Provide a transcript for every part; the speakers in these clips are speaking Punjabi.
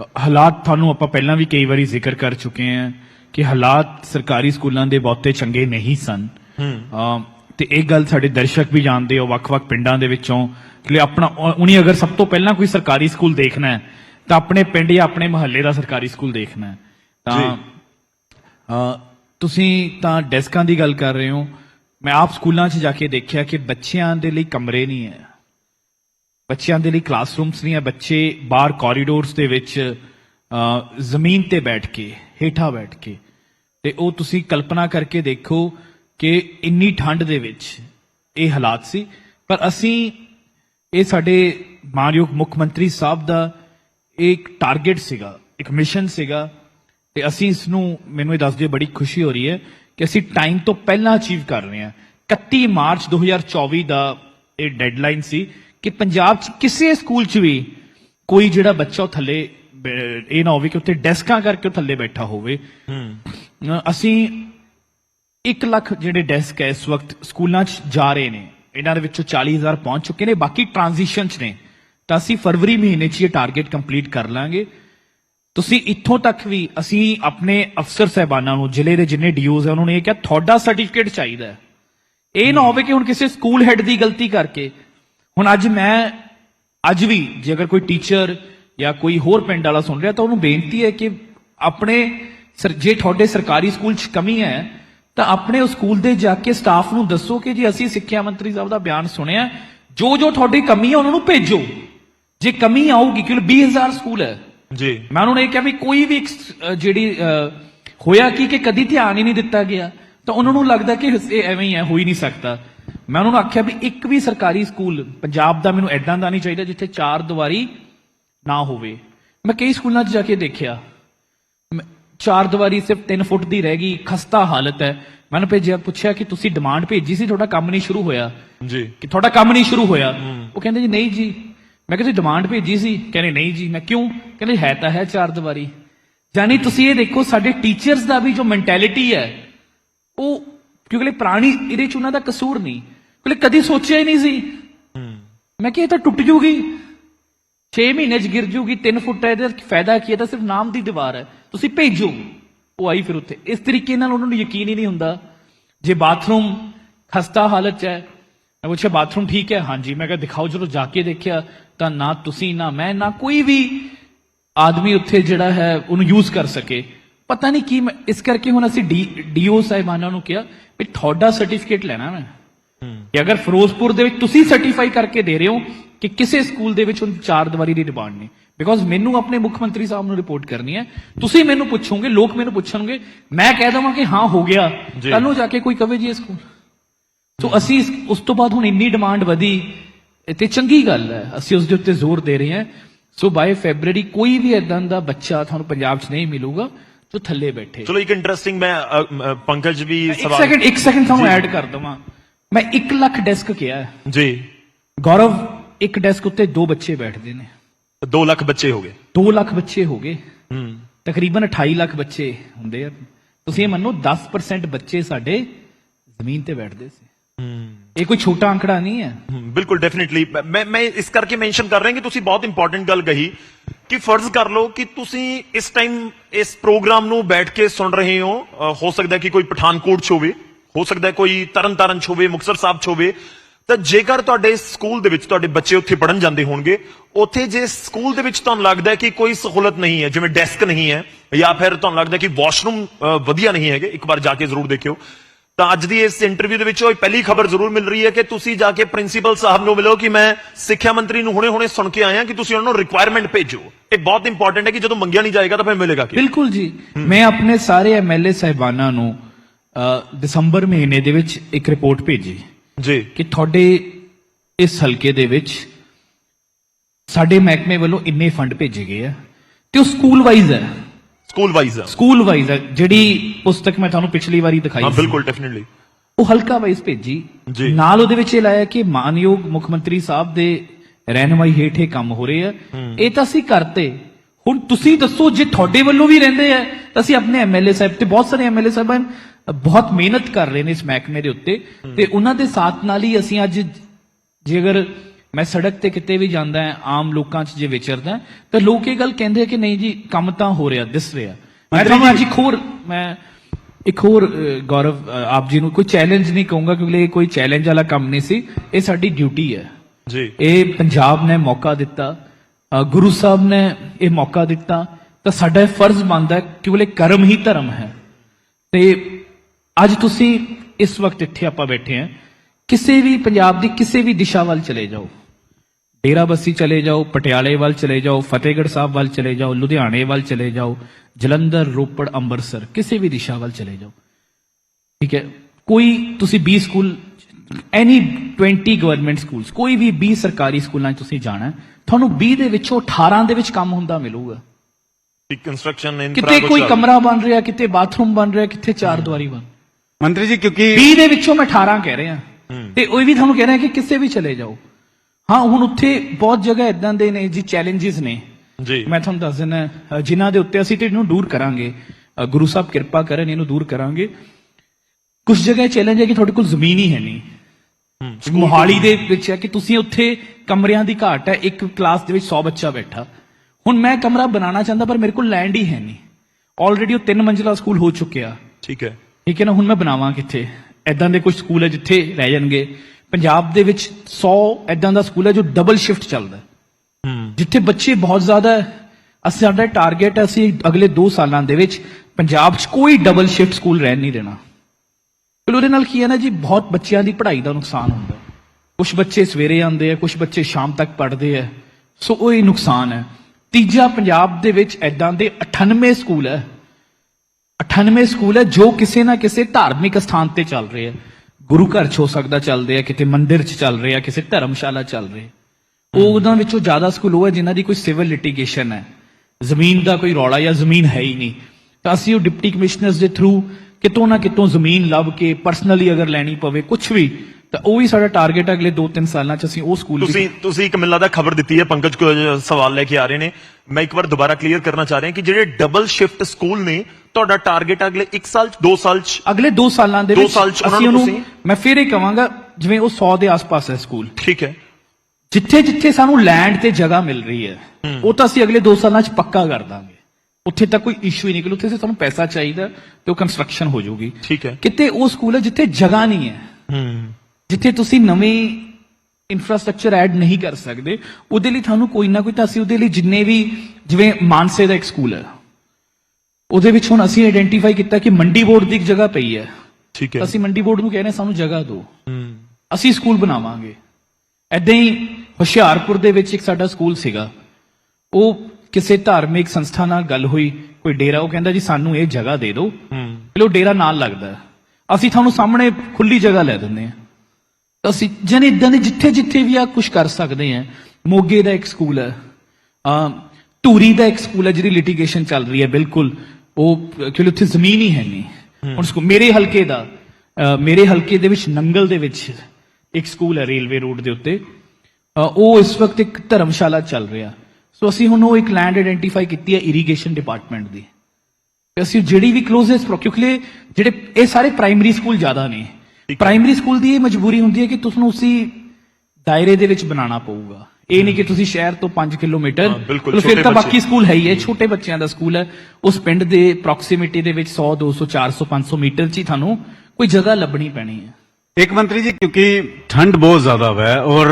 ਹਾਲਾਤ ਤੁਹਾਨੂੰ ਆਪਾਂ ਪਹਿਲਾਂ ਵੀ ਕਈ ਵਾਰੀ ਜ਼ਿਕਰ ਕਰ ਚੁੱਕੇ ਹਾਂ ਕਿ ਹਾਲਾਤ ਸਰਕਾਰੀ ਸਕੂਲਾਂ ਦੇ ਬਹੁਤੇ ਚੰਗੇ ਨਹੀਂ ਸਨ। ਅਮ ਤੇ ਇਹ ਗੱਲ ਸਾਡੇ ਦਰਸ਼ਕ ਵੀ ਜਾਣਦੇ ਹੋ ਵੱਖ-ਵੱਖ ਪਿੰਡਾਂ ਦੇ ਵਿੱਚੋਂ। ਕਿ ਆਪਣਾ ਉਨੀ ਅਗਰ ਸਭ ਤੋਂ ਪਹਿਲਾਂ ਕੋਈ ਸਰਕਾਰੀ ਸਕੂਲ ਦੇਖਣਾ ਹੈ ਤਾਂ ਆਪਣੇ ਪਿੰਡ ਜਾਂ ਆਪਣੇ ਮੁਹੱਲੇ ਦਾ ਸਰਕਾਰੀ ਸਕੂਲ ਦੇਖਣਾ ਹੈ। ਤਾਂ ਤੁਸੀਂ ਤਾਂ ਡੈਸਕਾਂ ਦੀ ਗੱਲ ਕਰ ਰਹੇ ਹੋ। ਮੈਂ ਆਪ ਸਕੂਲਾਂ 'ਚ ਜਾ ਕੇ ਦੇਖਿਆ ਕਿ ਬੱਚਿਆਂ ਦੇ ਲਈ ਕਮਰੇ ਨਹੀਂ ਹੈ। ਬੱਚਿਆਂ ਦੇ ਲਈ ਕਲਾਸਰੂਮਸ ਨਹੀਂ ਹੈ ਬੱਚੇ ਬਾਹਰ ਕੋਰੀਡੋਰਸ ਦੇ ਵਿੱਚ ਜ਼ਮੀਨ ਤੇ ਬੈਠ ਕੇ, ਹੇਠਾਂ ਬੈਠ ਕੇ। ਤੇ ਉਹ ਤੁਸੀਂ ਕਲਪਨਾ ਕਰਕੇ ਦੇਖੋ ਕਿ ਇੰਨੀ ਠੰਡ ਦੇ ਵਿੱਚ ਇਹ ਹਾਲਾਤ ਸੀ। ਪਰ ਅਸੀਂ, ਇਹ ਸਾਡੇ ਮਾਨਯੋਗ ਮੁੱਖ ਮੰਤਰੀ ਸਾਹਿਬ ਦਾ ਇੱਕ ਟਾਰਗੇਟ ਸੀਗਾ, ਇੱਕ ਮਿਸ਼ਨ ਸੀਗਾ। ਤੇ ਅਸੀਂ ਇਸ ਨੂੰ, ਮੈਨੂੰ ਇਹ ਦੱਸਦੇ ਬੜੀ ਖੁਸ਼ੀ ਹੋ ਰਹੀ ਹੈ ਕਿ ਅਸੀਂ ਟਾਈਮ ਤੋਂ ਪਹਿਲਾਂ ਅਚੀਵ ਕਰ ਰਹੇ ਹਾਂ। 31 ਮਾਰਚ 2024 ਦਾ ਇਹ ਡੈਡਲਾਈਨ ਸੀ। ਕਿ ਪੰਜਾਬ 'ਚ ਕਿਸੇ ਸਕੂਲ 'ਚ ਵੀ ਕੋਈ ਜਿਹੜਾ ਬੱਚਾ ਉਹ ਥੱਲੇ ਇਹ ਨਾ ਹੋਵੇ ਕਿ ਉੱਥੇ ਡੈਸਕਾਂ ਕਰਕੇ ਉਹ ਥੱਲੇ ਬੈਠਾ ਹੋਵੇ। ਅਸੀਂ 1 ਲੱਖ ਜਿਹੜੇ ਡੈਸਕ ਹੈ ਇਸ ਵਕਤ ਸਕੂਲਾਂ 'ਚ ਜਾ ਰਹੇ ਨੇ। ਇਹਨਾਂ ਦੇ ਵਿੱਚੋਂ 40000 ਪਹੁੰਚ ਚੁੱਕੇ ਨੇ ਬਾਕੀ ਟ੍ਰਾਂਜੀਸ਼ਨ 'ਚ ਨੇ। ਤਾਂ ਅਸੀਂ ਫਰਵਰੀ ਮਹੀਨੇ 'ਚ ਇਹ ਟਾਰਗੇਟ ਕੰਪਲੀਟ ਕਰ ਲਾਂਗੇ। ਤੁਸੀਂ ਇੱਥੋਂ ਤੱਕ ਵੀ ਅਸੀਂ ਆਪਣੇ ਅਫਸਰ ਸਹਿਬਾਨਾਂ ਨੂੰ ਜ਼ਿਲ੍ਹੇ ਦੇ ਜਿੰਨੇ ਡੀਓਜ਼ ਹੈ ਉਹਨਾਂ ਨੇ ਇਹ ਕਿਹਾ ਤੁਹਾਡਾ ਸਰਟੀਫਿਕੇਟ ਚਾਹੀਦਾ ਇਹ ਨਾ ਹੋਵੇ ਕਿ ਹੁਣ ਕਿਸੇ ਸਕੂਲ ਹੈੱਡ ਦੀ ਗਲਤੀ ਕਰਕੇ ਹੁਣ ਅੱਜ ਮੈਂ ਅੱਜ ਵੀ ਜੇ ਅਗਰ ਕੋਈ ਟੀਚਰ ਜਾਂ ਕੋਈ ਹੋਰ ਪਿੰਡ ਵਾਲਾ ਸੁਣ ਰਿਹਾ ਤਾਂ ਉਹਨੂੰ ਬੇਨਤੀ ਹੈ ਕਿ ਆਪਣੇ ਸਰ- ਜੇ ਤੁਹਾਡੇ ਸਰਕਾਰੀ ਸਕੂਲ 'ਚ ਕਮੀ ਹੈ ਤਾਂ ਆਪਣੇ ਉਸ ਸਕੂਲ ਦੇ ਜਾ ਕੇ ਸਟਾਫ ਨੂੰ ਦੱਸੋ ਕਿ ਜੀ ਅਸੀਂ ਸਿੱਖਿਆ ਮੰਤਰੀ ਸਾਹਿਬ ਦਾ ਬਿਆਨ ਸੁਣਿਆ ਜੋ ਜੋ ਤੁਹਾਡੀ ਕਮੀ ਹੈ ਉਹਨਾਂ ਨੂੰ ਭੇਜੋ। ਜੇ ਕਮੀ ਆਊਗੀ ਕਿਉਂਕਿ 20000 ਸਕੂਲ ਹੈ। ਜੀ। ਮੈਂ ਉਹਨਾਂ ਨੂੰ ਇਹ ਕਿਹਾ ਵੀ ਕੋਈ ਵੀ ਜਿਹੜੀ ਹੋਇਆ ਕੀ ਕਿ ਕਦੀ ਧਿਆਨ ਹੀ ਨਹੀਂ ਦਿੱਤਾ ਗਿਆ ਤਾਂ ਉਹਨਾਂ ਨੂੰ ਲੱਗਦਾ ਕਿ ਇਹ ਐਵੇਂ ਹੀ ਹੈ ਹੋ ਹੀ ਨਹੀਂ ਸਕਦਾ। ਮੈਂ ਉਹਨਾਂ ਨੂੰ ਆਖਿਆ ਵੀ ਇੱਕ ਵੀ ਸਰਕਾਰੀ ਸਕੂਲ ਪੰਜਾਬ ਦਾ ਮੈਨੂੰ ਐਦਾਂ ਦਾ ਨਹੀਂ ਚਾਹੀਦਾ ਜਿੱਥੇ ਚਾਰ ਦੀਵਾਰੀ ਨਾ ਹੋਵੇ। ਮੈਂ ਕਈ ਸਕੂਲਾਂ 'ਚ ਜਾ ਕੇ ਦੇਖਿਆ। ਚਾਰ ਦੀਵਾਰੀ ਸਿਰਫ 3 ਫੁੱਟ ਦੀ ਰਹਿ ਗਈ ਖਸਤਾ ਹਾਲਤ ਹੈ। ਮੈਨੂੰ ਭੇਜਿਆ ਪੁੱਛਿਆ ਕਿ ਤੁਸੀਂ ਡਿਮਾਂਡ ਭੇਜੀ ਸੀ ਤੁਹਾਡਾ ਕੰਮ ਨਹੀਂ ਸ਼ੁਰੂ ਹੋਇਆ। ਜੀ। ਕਿ ਤੁਹਾਡਾ ਕੰਮ ਨਹੀਂ ਸ਼ੁਰੂ ਹੋਇਆ। ਉਹ ਕਹਿੰਦੇ ਜੀ ਨਹੀਂ ਜੀ। ਮੈਂ ਕਿਹਾ ਤੁਸੀਂ ਡਿਮਾਂਡ ਭੇਜੀ ਸੀ? ਕਹਿੰਦੇ ਨਹੀਂ ਜੀ। ਮੈਂ ਕਿਉਂ? ਕਹਿੰਦੇ ਹੈ ਤਾਂ ਹੈ ਚਾਰ ਦੀਵਾਰੀ। ਜਾਨੀ ਤੁਸੀਂ ਇਹ ਦੇਖੋ ਸਾਡੇ ਟੀਚਰਸ ਦਾ ਵੀ ਜੋ ਮੈਂਟੈਲਿਟੀ ਹੈ ਉਹ ਕਿਉਂਕਿ ਪੁਰਾਣੀ ਇਹਦੇ ਚ ਉਹਨਾਂ ਦਾ ਕਸੂਰ ਨਹੀਂ ਕਿਉਂਕਿ ਕਦੀ ਸੋਚਿਆ ਹੀ ਨਹੀਂ ਸੀ ਮੈਂ ਕਿਹਾ ਇਹ ਤਾਂ ਟੁੱਟ ਜੂਗੀ 6 ਮਹੀਨੇ ਚ ਗਿਰ ਜੂਗੀ 3 ਫੁੱਟ ਹੈ ਇਹਦਾ ਫਾਇਦਾ ਕੀ ਹੈ ਤਾਂ ਸਿਰਫ ਨਾਮ ਦੀ ਦੀਵਾਰ ਹੈ ਤੁਸੀਂ ਭੇਜੋ ਉਹ ਆਈ ਫਿਰ ਉੱਥੇ ਇਸ ਤਰੀਕੇ ਨਾਲ ਉਹਨਾਂ ਨੂੰ ਯਕੀਨ ਹੀ ਨਹੀਂ ਹੁੰਦਾ ਜੇ ਬਾਥਰੂਮ ਖਸਤਾ ਹਾਲਤ ਚ ਹੈ ਮੈਂ ਪੁੱਛਿਆ ਬਾਥਰੂਮ ਠੀਕ ਹੈ ਹਾਂਜੀ ਮੈਂ ਕਿਹਾ ਦਿਖਾਓ ਜਦੋਂ ਜਾ ਕੇ ਦੇਖਿਆ ਤਾਂ ਨਾ ਤੁਸੀਂ ਨਾ ਮੈਂ ਨਾ ਕੋਈ ਵੀ ਆਦਮੀ ਉੱਥੇ ਜਿਹੜਾ ਹੈ ਉਹਨੂੰ ਯੂਜ਼ ਕਰ ਸਕੇ ਪਤਾ ਨਹੀਂ ਕੀ ਮੈਂ- ਇਸ ਕਰਕੇ ਹੁਣ ਅਸੀਂ ਡੀਓ ਸਾਹਿਬਾਨਾਂ ਨੂੰ ਕਿਹਾ ਵੀ ਤੁਹਾਡਾ ਸਰਟੀਫਿਕੇਟ ਲੈਣਾ ਮੈਂ। ਕਿ ਅਗਰ ਫਿਰੋਜ਼ਪੁਰ ਦੇ ਵਿੱਚ ਤੁਸੀਂ ਸਰਟੀਫਾਈ ਕਰਕੇ ਦੇ ਰਹੇ ਹੋ ਕਿ ਕਿਸੇ ਸਕੂਲ ਦੇ ਵਿੱਚ ਹੁਣ ਚਾਰ ਦੀਵਾਰੀ ਦੀ ਡਿਮਾਂਡ ਨਹੀਂ। ਬਿਕੋਜ਼ ਮੈਨੂੰ ਆਪਣੇ ਮੁੱਖ ਮੰਤਰੀ ਸਾਹਿਬ ਨੂੰ ਰਿਪੋਰਟ ਕਰਨੀ ਹੈ। ਤੁਸੀਂ ਮੈਨੂੰ ਪੁੱਛੋਗੇ ਲੋਕ ਮੈਨੂੰ ਪੁੱਛਣਗੇ ਮੈਂ ਕਹਿ ਦਵਾਂ ਕਿ ਹਾਂ ਹੋ ਗਿਆ। ਕੱਲ ਨੂੰ ਜਾ ਕੇ ਕੋਈ ਕਵੇ ਜੀ ਇਹ ਸਕੂਲ। ਸੋ ਅਸੀਂ ਉਸ ਤੋਂ ਬਾਅਦ ਹੁਣ ਇੰਨੀ ਡਿਮਾਂਡ ਵਧੀ ਤੇ ਚੰਗੀ ਗੱਲ ਹੈ। ਅਸੀਂ ਉਸ ਦੇ ਉੱਤੇ ਜ਼ੋਰ ਦੇ ਰਹੇ ਹਾਂ। ਸੋ ਬਾਏ ਫੈਬਰੂਅਰੀ ਕੋਈ ਵੀ ਇਦਾਂ ਦਾ ਬੱਚਾ ਤੁਹਾਨੂੰ ਪੰਜਾਬ 'ਚ ਨਹੀਂ ਮਿਲੂਗਾ। ਜੋ ਥੱਲੇ ਬੈਠੇ। ਚਲੋ ਇੱਕ ਇੰਟਰਸਟਿੰਗ ਮੈਂ ਪੰਕਜ ਵੀ ਇੱਕ ਸਵਾਲ ਸੈਕਿੰਡ ਇੱਕ ਸੈਕਿੰਡ ਤੁਹਾਨੂੰ ਐਡ ਕਰ ਦਵਾਂ। ਮੈਂ 1 ਲੱਖ ਡੈਸਕ ਕਿਹਾ ਜੀ। ਗੌਰਵ ਇੱਕ ਡੈਸਕ ਉੱਤੇ ਦੋ ਬੱਚੇ ਬੈਠਦੇ ਨੇ। 2 ਲੱਖ ਬੱਚੇ ਹੋ ਗਏ। 2 ਲੱਖ ਬੱਚੇ ਹੋ ਗਏ। ਹੂੰ। ਤਕਰੀਬਨ 28 ਲੱਖ ਬੱਚੇ ਹੁੰਦੇ ਆ। ਤੁਸੀਂ ਇਹ ਮੰਨੋ 10% ਬੱਚੇ ਸਾਡੇ ਜ਼ਮੀਨ ਤੇ ਬੈਠਦੇ ਸੀ। ਇਹ ਕੋਈ ਛੋਟਾ ਅੰਕੜਾ ਨਹੀਂ ਹੈ। ਬਿਲਕੁਲ ਡੈਫੀਨਿਟਲੀ ਮੈਂ ਮੈਂ ਇਸ ਕਰਕੇ ਮੈਂਸ਼ਨ ਕਰ ਰਿਹਾ ਕਿ ਤੁਸੀਂ ਬਹੁਤ ਇੰਪੋਰਟੈਂਟ ਗੱਲ ਕਹੀ ਕਿ ਫਰਜ਼ ਕਰ ਲਓ ਕਿ ਤੁਸੀਂ ਇਸ ਟਾਈਮ ਇਸ ਪ੍ਰੋਗਰਾਮ ਨੂੰ ਬੈਠ ਕੇ ਸੁਣ ਰਹੇ ਹੋ ਹੋ ਸਕਦਾ ਕਿ ਕੋਈ ਪਠਾਨਕੋਟ 'ਚ ਹੋਵੇ, ਹੋ ਸਕਦਾ ਕੋਈ ਤਰਨਤਾਰਨ 'ਚ ਹੋਵੇ, ਮੁਕਤਸਰ ਸਾਹਿਬ 'ਚ ਹੋਵੇ। ਤਾਂ ਜੇਕਰ ਤੁਹਾਡੇ ਸਕੂਲ ਦੇ ਵਿੱਚ ਤੁਹਾਡੇ ਬੱਚੇ ਉੱਥੇ ਪੜਨ ਜਾਂਦੇ ਹੋਣਗੇ, ਉੱਥੇ ਜੇ ਸਕੂਲ ਦੇ ਵਿੱਚ ਤੁਹਾਨੂੰ ਲੱਗਦਾ ਕਿ ਕੋਈ ਸਹੂਲਤ ਨਹੀਂ ਹੈ, ਜਿਵੇਂ ਡੈਸਕ ਨਹੀਂ ਹੈ, ਜਾਂ ਫਿਰ ਤੁਹਾਨੂੰ ਲੱਗਦਾ ਕਿ ਵਾਸ਼ਰੂਮ ਵਧੀਆ ਨਹੀਂ ਹੈਗੇ, ਇੱਕ ਵਾਰ ਜਾ ਕੇ ਜ਼ਰੂਰ ਦੇਖਿਓ। ਤਾਂ ਅੱਜ ਦੀ ਇਸ ਇੰਟਰਵਿਊ ਦੇ ਵਿੱਚੋਂ ਪਹਿਲੀ ਖਬਰ ਜ਼ਰੂਰ ਮਿਲ ਰਹੀ ਹੈ ਕਿ ਤੁਸੀਂ ਜਾ ਕੇ ਪ੍ਰਿੰਸੀਪਲ ਸਾਹਿਬ ਨੂੰ ਮਿਲੋ ਕਿ ਮੈਂ ਸਿੱਖਿਆ ਮੰਤਰੀ ਨੂੰ ਹੁਣੇ-ਹੁਣੇ ਸੁਣ ਕੇ ਆਇਆ ਕਿ ਤੁਸੀਂ ਉਹਨਾਂ ਨੂੰ ਰਿਕੁਆਇਰਮੈਂਟ ਭੇਜੋ। ਇਹ ਬਹੁਤ ਇੰਪੋਰਟੈਂਟ ਹੈ ਕਿ ਜਦੋਂ ਮੰਗਿਆ ਨਹੀਂ ਜਾਏਗਾ ਤਾਂ ਫਿਰ ਮਿਲੇਗਾ ਕੀ ਬਿਲਕੁਲ ਜੀ। ਮੈਂ ਆਪਣੇ ਸਾਰੇ ਐਮਐਲਏ ਸਹਿਬਾਨਾਂ ਨੂੰ ਦਸੰਬਰ ਮਹੀਨੇ ਦੇ ਵਿੱਚ ਇੱਕ ਰਿਪੋਰਟ ਭੇਜੀ। ਜੀ। ਕਿ ਤੁਹਾਡੇ ਇਸ ਹਲਕੇ ਦੇ ਵਿੱਚ ਸਾਡੇ ਮਹਿਕਮੇ ਵੱਲੋਂ ਇੰਨੇ ਫੰਡ ਭੇਜੇ ਗਏ ਆ ਤੇ ਉਹ ਸਕੂਲ ਵਾਈਜ਼ ਹੈ। ਸਕੂਲ ਵਾਈਜ਼ ਸਕੂਲ ਵਾਈਜ਼ ਹੈ ਜਿਹੜੀ ਪੁਸਤਕ ਮੈਂ ਤੁਹਾਨੂੰ ਪਿਛਲੀ ਵਾਰੀ ਦਿਖਾਈ ਹਾਂ ਸੀ। ਬਿਲਕੁਲ ਡੈਫੀਨਿਟਲੀ ਉਹ ਹਲਕਾ ਵਾਈਜ਼ ਭੇਜੀ। ਨਾਲ ਉਹਦੇ ਵਿੱਚ ਇਹ ਲਾਇਆ ਕਿ ਮਾਨਯੋਗ ਮੁੱਖ ਮੰਤਰੀ ਸਾਹਿਬ ਦੇ ਰਹਿਨਮਾਈ ਹੇਠ ਇਹ ਕੰਮ ਹੋ ਰਹੇ ਆ। ਇਹ ਤਾਂ ਅਸੀਂ ਕਰਤੇ। ਹੁਣ ਤੁਸੀਂ ਦੱਸੋ ਜੇ ਤੁਹਾਡੇ ਵੱਲੋਂ ਵੀ ਰਹਿੰਦੇ ਆ ਤਾਂ ਅਸੀਂ ਆਪਣੇ ਐਮਐਲਏ ਸਾਹਿਬ ਤੇ ਬਹੁਤ ਸਾਰੇ ਐਮਐਲਏ ਸਾਹਿਬਾਨ ਬਹੁਤ ਮਿਹਨਤ ਕਰ ਰਹੇ ਨੇ ਇਸ ਮਹਿਕਮੇ ਦੇ ਉੱਤੇ। ਤੇ ਉਹਨਾਂ ਦੇ ਸਾਥ ਨਾਲ ਹੀ ਅਸੀਂ ਅੱਜ ਜੇ ਅਗਰ ਮੈਂ ਸੜਕ ਤੇ ਕਿਤੇ ਵੀ ਜਾਂਦਾ ਹਾਂ ਆਮ ਲੋਕਾਂ 'ਚ ਜੇ ਵਿਚਰਦਾ ਤਾਂ ਲੋਕ ਇਹ ਗੱਲ ਕਹਿੰਦੇ ਆ ਕਿ ਨਹੀਂ ਜੀ ਕੰਮ ਤਾਂ ਹੋ ਰਿਹਾ ਦਿਸ ਰਿਹਾ। ਮੈਂ ਤੁਹਾਨੂੰ ਅੱਜ ਹੋਰ ਮੈਂ ਇੱਕ ਹੋਰ ਗੌਰਵ ਆਪ ਜੀ ਨੂੰ ਕੋਈ ਚੈਲੰਜ ਨਹੀਂ ਕਹੂੰਗਾ ਕਿਉਂਕਿ ਇਹ ਕੋਈ ਚੈਲੰਜ ਵਾਲਾ ਕੰਮ ਨਹੀਂ ਸੀ ਇਹ ਸਾਡੀ ਡਿਊਟੀ ਹੈ। ਜੀ। ਇਹ ਪੰਜਾਬ ਨੇ ਮੌਕਾ ਦਿੱਤਾ ਗੁਰੂ ਸਾਹਿਬ ਨੇ ਇਹ ਮੌਕਾ ਦਿੱਤਾ ਤਾਂ ਸਾਡਾ ਫਰਜ਼ ਬਣਦਾ ਹੈ ਕਿਉਂਕਿ ਕਰਮ ਹੀ ਧਰਮ ਹੈ। ਤੇ ਅੱਜ ਤੁਸੀਂ ਇਸ ਵਕਤ ਇੱਥੇ ਆਪਾਂ ਬੈਠੇ ਹਾਂ ਕਿਸੇ ਵੀ ਪੰਜਾਬ ਦੀ ਕਿਸੇ ਵੀ ਦਿਸ਼ਾ ਵੱਲ ਚਲੇ ਜਾਓ। ਡੇਰਾਬੱਸੀ ਚਲੇ ਜਾਓ ਪਟਿਆਲੇ ਵੱਲ ਚਲੇ ਜਾਓ ਫਤਿਹਗੜ੍ਹ ਸਾਹਿਬ ਵੱਲ ਚਲੇ ਜਾਓ ਲੁਧਿਆਣੇ ਵੱਲ ਚਲੇ ਜਾਓ ਜਲੰਧਰ ਰੋਪੜ ਅੰਮ੍ਰਿਤਸਰ ਕਿਸੇ ਵੀ ਦਿਸ਼ਾ ਵੱਲ ਚਲੇ ਜਾਓ। ਠੀਕ ਹੈ? ਕੋਈ ਤੁਸੀਂ 20 ਸਕੂਲ ਐਨੀ 20 ਗਵਰਨਮੈਂਟ ਸਕੂਲਸ ਕੋਈ ਵੀ 20 ਸਰਕਾਰੀ ਸਕੂਲਾਂ 'ਚ ਤੁਸੀਂ ਜਾਣਾ ਤੁਹਾਨੂੰ 20 ਦੇ ਵਿੱਚੋਂ 18 ਦੇ ਵਿੱਚ ਕੰਮ ਹੁੰਦਾ ਮਿਲੂਗਾ। ਕੰਸਟਰਕਸ਼ਨ ਇਨ ਕਿਤੇ ਕੋਈ ਕਮਰਾ ਬਣ ਰਿਹਾ ਕਿਤੇ ਬਾਥਰੂਮ ਬਣ ਰਿਹਾ ਕਿਤੇ ਚਾਰ ਦੀਵਾਰੀ ਬਣ ਮੰਤਰੀ ਜੀ ਕਿਉਂਕਿ 20 ਦੇ ਵਿੱਚੋਂ ਮੈਂ 18 ਕਹਿ ਰਿਹਾ। ਤੇ ਉਹ ਵੀ ਤੁਹਾਨੂੰ ਕਹਿ ਰਿਹਾ ਕਿ ਕਿਸੇ ਵੀ ਚਲੇ ਜਾਓ। ਹਾਂ ਹੁਣ ਉੱਥੇ ਬਹੁਤ ਜਗ੍ਹਾ ਇਦਾਂ ਦੇ ਨੇ ਜੀ ਚੈਲੰਜਸ ਨੇ। ਜੀ। ਮੈਂ ਤੁਹਾਨੂੰ ਦੱਸ ਦਿੰਦਾ ਜਿਨ੍ਹਾਂ ਦੇ ਉੱਤੇ ਅਸੀਂ ਤੇ ਇਹਨੂੰ ਦੂਰ ਕਰਾਂਗੇ। ਗੁਰੂ ਸਾਹਿਬ ਕਿਰਪਾ ਕਰਨ ਇਹਨੂੰ ਦੂਰ ਕਰਾਂਗੇ। ਕੁਝ ਜਗ੍ਹਾ ਚੈਲੰਜ ਹੈ ਕਿ ਤੁਹਾਡੇ ਕੋਲ ਜ਼ਮੀਨ ਹੀ ਹੈ ਨਹੀਂ। ਮੋਹਾਲੀ ਦੇ ਵਿੱਚ ਹੈ ਕਿ ਤੁਸੀਂ ਉੱਥੇ ਕਮਰਿਆਂ ਦੀ ਘਾਟ ਹੈ ਇੱਕ ਕਲਾਸ ਦੇ ਵਿੱਚ 100 ਬੱਚਾ ਬੈਠਾ। ਹੁਣ ਮੈਂ ਕਮਰਾ ਬਣਾਉਣਾ ਚਾਹੁੰਦਾ ਪਰ ਮੇਰੇ ਕੋਲ ਲੈਂਡ ਹੀ ਹੈ ਨਹੀਂ। ਆਲਰੇਡੀ ਉਹ ਤਿੰਨ ਮੰਜ਼ਿਲਾ ਸਕੂਲ ਹੋ ਚੁੱਕਿਆ। ਠੀਕ ਹੈ। ਠੀਕ ਹੈ ਨਾ ਹੁਣ ਮੈਂ ਬਣਾਵਾਂ ਕਿੱਥੇ? ਐਦਾਂ ਦੇ ਕੁਝ ਸਕੂਲ ਹੈ ਜਿੱਥੇ ਰਹਿ ਜਾਣਗੇ। ਪੰਜਾਬ ਦੇ ਵਿੱਚ 100 ਐਦਾਂ ਦਾ ਸਕੂਲ ਹੈ ਜੋ ਡਬਲ ਸ਼ਿਫਟ ਚੱਲਦਾ ਹੈ। ਹੂੰ। ਜਿੱਥੇ ਬੱਚੇ ਬਹੁਤ ਜ਼ਿਆਦਾ ਹੈ ਅਸੀਂ ਸਾਡਾ ਟਾਰਗੇਟ ਹੈ ਅਸੀਂ ਅਗਲੇ 2 ਸਾਲਾਂ ਦੇ ਵਿੱਚ ਪੰਜਾਬ 'ਚ ਕੋਈ ਡਬਲ ਸ਼ਿਫਟ ਸਕੂਲ ਰਹਿਣ ਨਹੀਂ ਦੇਣਾ। ਫਿਰ ਉਹਦੇ ਨਾਲ ਕੀ ਹੈ ਨਾ ਜੀ ਬਹੁਤ ਬੱਚਿਆਂ ਦੀ ਪੜ੍ਹਾਈ ਦਾ ਨੁਕਸਾਨ ਹੁੰਦਾ ਕੁਝ ਬੱਚੇ ਸਵੇਰੇ ਆਉਂਦੇ ਆ ਕੁਝ ਬੱਚੇ ਸ਼ਾਮ ਤੱਕ ਪੜ੍ਹਦੇ ਆ। ਸੋ ਉਹ ਹੀ ਨੁਕਸਾਨ ਹੈ। ਤੀਜਾ ਪੰਜਾਬ ਦੇ ਵਿੱਚ ਐਦਾਂ ਦੇ 98 ਸਕੂਲ ਹੈ। 98 ਸਕੂਲ ਹੈ ਜੋ ਕਿਸੇ ਨਾ ਕਿਸੇ ਧਾਰਮਿਕ ਸਥਾਨ ਤੇ ਚੱਲ ਰਹੇ ਆ। ਗੁਰੂ ਘਰ 'ਚ ਹੋ ਸਕਦਾ ਚੱਲਦੇ ਆ ਕਿਤੇ ਮੰਦਿਰ 'ਚ ਚੱਲ ਰਹੇ ਆ ਕਿਸੇ ਧਰਮਸ਼ਾਲਾ ਚੱਲ ਰਹੇ। ਉਹ ਉਹਨਾਂ ਵਿੱਚੋਂ ਜ਼ਿਆਦਾ ਸਕੂਲ ਉਹ ਹੈ ਜਿਨ੍ਹਾਂ ਦੀ ਕੋਈ ਸਿਵਲ ਲਿਟੀਗੇਸ਼ਨ ਹੈ। ਜ਼ਮੀਨ ਦਾ ਕੋਈ ਰੌਲਾ ਜਾਂ ਜ਼ਮੀਨ ਹੈ ਹੀ ਨਹੀਂ। ਤਾਂ ਅਸੀਂ ਉਹ ਡਿਪਟੀ ਕਮਿਸ਼ਨਰਸ ਦੇ ਥਰੂ ਕਿਤੋਂ ਨਾ ਕਿਤੋਂ ਜ਼ਮੀਨ ਲੱਭ ਕੇ ਪਰਸਨਲੀ ਅਗਰ ਲੈਣੀ ਪਵੇ ਕੁਝ ਵੀ ਤਾਂ ਉਹ ਵੀ ਸਾਡਾ ਟਾਰਗੇਟ ਅਗਲੇ 2-3 ਸਾਲਾਂ 'ਚ ਅਸੀਂ ਉਹ ਸਕੂਲ ਤੁਸੀਂ ਤੁਸੀਂ ਇੱਕ ਮਿਲਦਾ ਖਬਰ ਦਿੱਤੀ ਹੈ ਪੰਕਜ ਕੋ ਸਵਾਲ ਲੈ ਕੇ ਆ ਰਹੇ ਨੇ। ਮੈਂ ਇੱਕ ਵਾਰ ਦੁਬਾਰਾ ਕਲੀਅਰ ਕਰਨਾ ਚਾਹ ਰਿਹਾ ਕਿ ਜਿਹੜੇ ਡਬਲ ਸ਼ਿਫਟ ਸਕੂਲ ਨੇ ਤੁਹਾਡਾ ਟਾਰਗੇਟ ਅਗਲੇ 1 ਸਾਲ ਚ 2 ਸਾਲ ਚ? ਅਗਲੇ 2 ਸਾਲਾਂ ਦੇ ਵਿੱਚ ਅਸੀਂ ਉਹਨੂੰ ਮੈਂ ਫਿਰ ਇਹ ਕਹਾਂਗਾ ਜਿਵੇਂ ਉਹ 100 ਦੇ ਆਸ-ਪਾਸ ਹੈ ਸਕੂਲ ਠੀਕ ਹੈ। ਜਿੱਥੇ ਜਿੱਥੇ ਸਾਨੂੰ ਲੈਂਡ ਤੇ ਜਗ੍ਹਾ ਮਿਲ ਰਹੀ ਹੈ ਉਹ ਤਾਂ ਅਸੀਂ ਅਗਲੇ 2 ਸਾਲਾਂ 'ਚ ਪੱਕਾ ਕਰ ਦਾਂਗੇ। ਉੱਥੇ ਤਾਂ ਕੋਈ ਇਸ਼ੂ ਹੀ ਨਹੀਂ ਕਿ ਉੱਥੇ ਸੇ ਤੁਹਾਨੂੰ ਪੈਸਾ ਚਾਹੀਦਾ ਤੇ ਉਹ ਕੰਸਟਰਕਸ਼ਨ ਹੋ ਜਾਊਗੀ। ਠੀਕ ਹੈ। ਕਿਤੇ ਉਹ ਸਕੂਲ ਹੈ ਜਿੱਥੇ ਜਗ੍ਹਾ ਨਹੀਂ ਹੈ। ਹੂੰ। ਜਿੱਥੇ ਤੁਸੀਂ ਨਵੀਂ ਇਨਫਰਾਸਟ੍ਰਕਚਰ ਐਡ ਨਹੀਂ ਕਰ ਸਕਦੇ ਉਹਦੇ ਲਈ ਤੁਹਾਨੂੰ ਕੋਈ ਨਾ ਕੋਈ ਤਾਂ ਅਸੀਂ ਉਹਦੇ ਲਈ ਜਿੰਨੇ ਵੀ ਜਿਵੇਂ ਮਾਨਸੇ ਦਾ ਇੱਕ ਸਕੂਲ ਹੈ ਉਹਦੇ ਵਿੱਚ ਹੁਣ ਅਸੀਂ ਆਇਡੈਂਟੀਫਾਈ ਕੀਤਾ ਕਿ ਮੰਡੀ ਬੋਰਡ ਦੀ ਇੱਕ ਜਗ੍ਹਾ ਪਈ ਹੈ। ਠੀਕ ਹੈ। ਅਸੀਂ ਮੰਡੀ ਬੋਰਡ ਨੂੰ ਕਹਿੰਦੇ ਸਾਨੂੰ ਜਗ੍ਹਾ ਦਿਓ। ਅਸੀਂ ਸਕੂਲ ਬਣਾਵਾਂਗੇ। ਐਦਾਂ ਹੀ ਹੁਸ਼ਿਆਰਪੁਰ ਦੇ ਵਿੱਚ ਇੱਕ ਸਾਡਾ ਸਕੂਲ ਸੀਗਾ। ਉਹ ਕਿਸੇ ਧਾਰਮਿਕ ਸੰਸਥਾ ਨਾਲ ਗੱਲ ਹੋਈ ਕੋਈ ਡੇਰਾ ਉਹ ਕਹਿੰਦਾ ਜੀ ਸਾਨੂੰ ਇਹ ਜਗ੍ਹਾ ਦੇ ਦਿਓ। ਚਲੋ ਡੇਰਾ ਨਾਲ ਲੱਗਦਾ। ਅਸੀਂ ਤੁਹਾਨੂੰ ਸਾਹਮਣੇ ਖੁੱਲੀ ਜਗ੍ਹਾ ਲੈ ਦਿੰਦੇ ਹਾਂ। ਅਸੀਂ ਜਾਨੀ ਇਦਾਂ ਦੇ ਜਿੱਥੇ ਜਿੱਥੇ ਵੀ ਆ ਕੁਝ ਕਰ ਸਕਦੇ ਹਾਂ। ਮੋਗੇ ਦਾ ਇੱਕ ਸਕੂਲ ਹੈ। ਆ ਧੂਰੀ ਦਾ ਇੱਕ ਸਕੂਲ ਹੈ ਜਿਹਦੀ ਲਿਟੀਗੇਸ਼ਨ ਚੱਲ ਰਹੀ ਹੈ ਬਿਲਕੁਲ। ਉਹ ਕਿਉਂਕਿ ਉੱਥੇ ਜ਼ਮੀਨ ਹੀ ਹੈ ਨਹੀਂ। ਹੁਣ ਸਕੂ- ਮੇਰੇ ਹਲਕੇ ਦਾ ਮੇਰੇ ਹਲਕੇ ਦੇ ਵਿੱਚ ਨੰਗਲ ਦੇ ਵਿੱਚ ਇੱਕ ਸਕੂਲ ਹੈ ਰੇਲਵੇ ਰੋਡ ਦੇ ਉੱਤੇ। ਉਹ ਇਸ ਵਕਤ ਇੱਕ ਧਰਮਸ਼ਾਲਾ ਚੱਲ ਰਿਹਾ। ਸੋ ਅਸੀਂ ਹੁਣ ਉਹ ਇੱਕ ਲੈਂਡ ਆਇਡੈਂਟੀਫਾਈ ਕੀਤੀ ਹੈ ਇਰੀਗੇਸ਼ਨ ਡਿਪਾਰਟਮੈਂਟ ਦੀ। ਅਸੀਂ ਜਿਹੜੀ ਵੀ ਕਲੋਜ਼ੈਸਟ ਕਿਉਂਕਿ ਜਿਹੜੇ ਇਹ ਸਾਰੇ ਪ੍ਰਾਇਮਰੀ ਸਕੂਲ ਜ਼ਿਆਦਾ ਨੇ। ਪ੍ਰਾਇਮਰੀ ਸਕੂਲ ਦੀ ਇਹ ਮਜਬੂਰੀ ਹੁੰਦੀ ਹੈ ਕਿ ਤੁਹਾਨੂੰ ਉਸੇ ਦਾਇਰੇ ਦੇ ਵਿੱਚ ਬਣਾਉਣਾ ਪਊਗਾ। ਇਹ ਨਹੀਂ ਕਿ ਤੁਸੀਂ ਸ਼ਹਿਰ ਤੋਂ 5 ਕਿਲੋਮੀਟਰ ਚਲੋ ਫਿਰ ਤਾਂ। ਬਾਕੀ ਸਕੂਲ ਹੈ ਹੀ ਹੈ ਛੋਟੇ ਬੱਚਿਆਂ ਦਾ ਸਕੂਲ ਹੈ। ਉਸ ਪਿੰਡ ਦੇ ਪ੍ਰੋਕਸੀਮਿਟੀ ਦੇ ਵਿੱਚ 100 200 400 500 ਮੀਟਰ 'ਚ ਹੀ ਤੁਹਾਨੂੰ ਕੋਈ ਜਗ੍ਹਾ ਲੱਭਣੀ ਪੈਣੀ ਹੈ। ਇੱਕ ਮੰਤਰੀ ਜੀ ਕਿਉਂਕਿ ਠੰਡ ਬਹੁਤ ਜ਼ਿਆਦਾ ਹੈ ਔਰ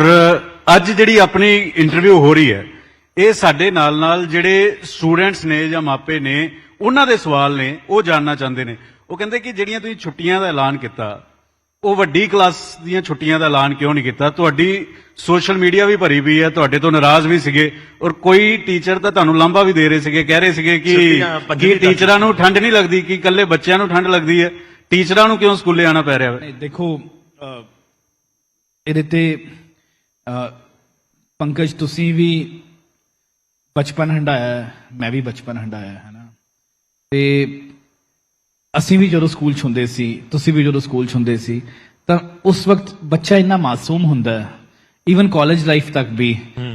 ਅੱਜ ਜਿਹੜੀ ਆਪਣੀ ਇੰਟਰਵਿਊ ਹੋ ਰਹੀ ਹੈ ਇਹ ਸਾਡੇ ਨਾਲ ਨਾਲ ਜਿਹੜੇ ਸਟੂਡੈਂਟਸ ਨੇ ਜਾਂ ਮਾਪੇ ਨੇ ਉਹਨਾਂ ਦੇ ਸਵਾਲ ਨੇ ਉਹ ਜਾਣਨਾ ਚਾਹੁੰਦੇ ਨੇ। ਉਹ ਕਹਿੰਦੇ ਕਿ ਜਿਹੜੀਆਂ ਤੁਸੀਂ ਛੁੱਟੀਆਂ ਦਾ ਐਲਾਨ ਕੀਤਾ ਉਹ ਵੱਡੀ ਕਲਾਸ ਦੀਆਂ ਛੁੱਟੀਆਂ ਦਾ ਐਲਾਨ ਕਿਉਂ ਨਹੀਂ ਕੀਤਾ? ਤੁਹਾਡੀ ਸੋਸ਼ਲ ਮੀਡੀਆ ਵੀ ਭਰੀ ਵੀ ਹੈ ਤੁਹਾਡੇ ਤੋਂ ਨਾਰਾਜ਼ ਵੀ ਸੀਗੇ ਔਰ ਕੋਈ ਟੀਚਰ ਤਾਂ ਤੁਹਾਨੂੰ ਲਾਂਭਾ ਵੀ ਦੇ ਰਹੇ ਸੀਗੇ ਕਹਿ ਰਹੇ ਸੀਗੇ ਕਿ ਕਿ ਟੀਚਰਾਂ ਨੂੰ ਠੰਡ ਨਹੀਂ ਲੱਗਦੀ ਕਿ ਇਕੱਲੇ ਬੱਚਿਆਂ ਨੂੰ ਠੰਡ ਲੱਗਦੀ ਹੈ? ਟੀਚਰਾਂ ਨੂੰ ਕਿਉਂ ਸਕੂਲੇ ਆਉਣਾ ਪੈ ਰਿਹਾ? ਹੈ ਨਹੀਂ, ਦੇਖੋ ਇਹਦੇ ਤੇ ਪੰਕਜ ਤੁਸੀਂ ਵੀ ਬਚਪਨ ਹੰਡਾਇਆ ਮੈਂ ਵੀ ਬਚਪਨ ਹੰਡਾਇਆ ਹੈ ਨਾ ਤੇ ਅਸੀਂ ਵੀ ਜਦੋਂ ਸਕੂਲ 'ਚ ਹੁੰਦੇ ਸੀ ਤੁਸੀਂ ਵੀ ਜਦੋਂ ਸਕੂਲ 'ਚ ਹੁੰਦੇ ਸੀ ਤਾਂ ਉਸ ਵਕਤ ਬੱਚਾ ਇੰਨਾ ਮਾਸੂਮ ਹੁੰਦਾ ਹੈ ਈਵਨ ਕਾਲਜ ਲਾਈਫ ਤੱਕ ਵੀ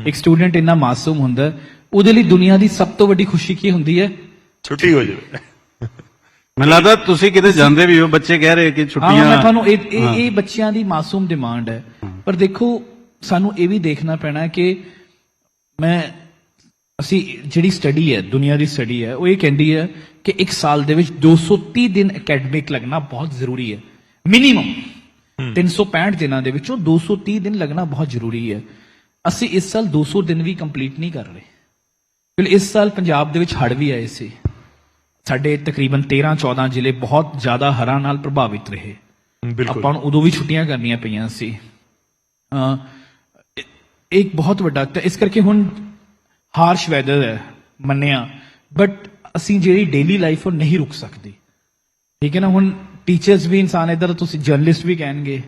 ਇੱਕ ਸਟੂਡੈਂਟ ਇੰਨਾ ਮਾਸੂਮ ਹੁੰਦਾ ਹੈ, ਉਹਦੇ ਲਈ ਦੁਨੀਆ ਦੀ ਸਭ ਤੋਂ ਵੱਡੀ ਖੁਸ਼ੀ ਕੀ ਹੁੰਦੀ ਹੈ? ਛੁੱਟੀ ਹੋ ਜਾਵੇ। ਮੈਨੂੰ ਲੱਗਦਾ ਤੁਸੀਂ ਕਿਤੇ ਜਾਂਦੇ ਵੀ ਹੋ ਬੱਚੇ ਕਹਿ ਰਹੇ ਕਿ ਹਾਂ ਛੁੱਟੀਆਂ ਮੈਂ ਤੁਹਾਨੂੰ ਇਹ ਇਹ ਇਹ ਬੱਚਿਆਂ ਦੀ ਮਾਸੂਮ ਡਿਮਾਂਡ ਹੈ। ਪਰ ਦੇਖੋ ਸਾਨੂੰ ਇਹ ਵੀ ਦੇਖਣਾ ਪੈਣਾ ਕਿ ਮੈਂ ਅਸੀਂ ਜਿਹੜੀ ਸਟੱਡੀ ਹੈ ਦੁਨੀਆ ਦੀ ਸਟੱਡੀ ਹੈ ਉਹ ਇਹ ਕਹਿੰਦੀ ਹੈ ਕਿ ਇੱਕ ਸਾਲ ਦੇ ਵਿੱਚ 230 ਦਿਨ ਅਕੈਡਮਿਕ ਲੱਗਣਾ ਬਹੁਤ ਜ਼ਰੂਰੀ ਹੈ। ਮਿਨੀਮਮ 365 ਦਿਨਾਂ ਦੇ ਵਿੱਚੋਂ 230 ਦਿਨ ਲੱਗਣਾ ਬਹੁਤ ਜ਼ਰੂਰੀ ਹੈ। ਅਸੀਂ ਇਸ ਸਾਲ 200 ਦਿਨ ਵੀ ਕੰਪਲੀਟ ਨਹੀਂ ਕਰ ਰਹੇ। ਕਿਉਂਕਿ ਇਸ ਸਾਲ ਪੰਜਾਬ ਦੇ ਵਿੱਚ ਹੜ੍ਹ ਵੀ ਆਏ ਸੀ। ਸਾਡੇ ਤਕਰੀਬਨ 13 14 ਜ਼ਿਲ੍ਹੇ ਬਹੁਤ ਜ਼ਿਆਦਾ ਹੜ੍ਹਾਂ ਨਾਲ ਪ੍ਰਭਾਵਿਤ ਰਹੇ। ਆਪਾਂ ਨੂੰ ਉਦੋਂ ਵੀ ਛੁੱਟੀਆਂ ਕਰਨੀਆਂ ਪਈਆਂ ਸੀ। ਅ ਇੱਕ ਬਹੁਤ ਵੱਡਾ ਤਾਂ ਇਸ ਕਰਕੇ ਹੁਣ ਹਾਰਸ਼ ਵੈਦਰ ਹੈ ਮੰਨਿਆ ਬਟ ਅਸੀਂ ਜਿਹੜੀ ਡੇਲੀ ਲਾਈਫ ਉਹ ਨਹੀਂ ਰੁਕ ਸਕਦੀ। ਠੀਕ ਹੈ ਨਾ ਹੁਣ ਟੀਚਰਸ ਵੀ ਇਨਸਾਨ ਇੱਧਰ ਤੁਸੀਂ ਜਰਨਲਿਸਟ ਵੀ ਕਹਿਣਗੇ।